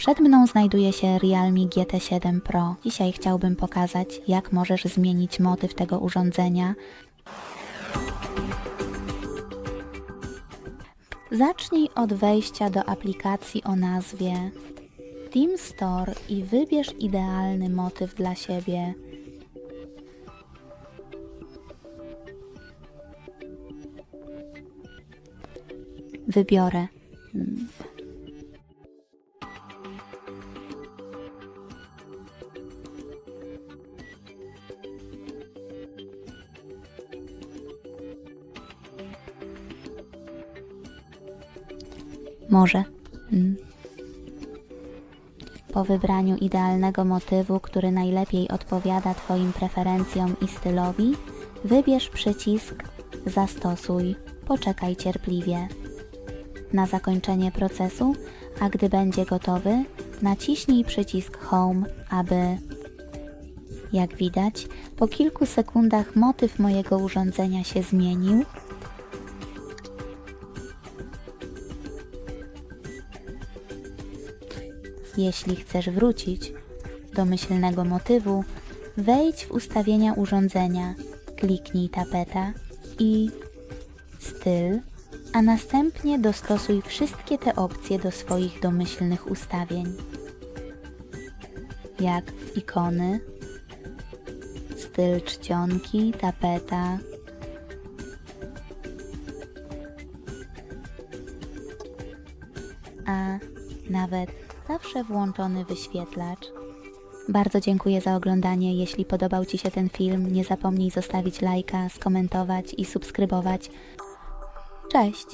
Przed mną znajduje się Realme GT7 Pro. Dzisiaj chciałbym pokazać, jak możesz zmienić motyw tego urządzenia. Zacznij od wejścia do aplikacji o nazwie Team Store i wybierz idealny motyw dla siebie. Wybiorę. Może. Mm. Po wybraniu idealnego motywu, który najlepiej odpowiada Twoim preferencjom i stylowi, wybierz przycisk Zastosuj. Poczekaj cierpliwie. Na zakończenie procesu, a gdy będzie gotowy, naciśnij przycisk Home, aby jak widać, po kilku sekundach motyw mojego urządzenia się zmienił Jeśli chcesz wrócić do myślnego motywu, wejdź w ustawienia urządzenia, kliknij tapeta i styl, a następnie dostosuj wszystkie te opcje do swoich domyślnych ustawień. Jak w ikony, styl czcionki, tapeta, a nawet zawsze włączony wyświetlacz. Bardzo dziękuję za oglądanie. Jeśli podobał Ci się ten film, nie zapomnij zostawić lajka, skomentować i subskrybować. Cześć!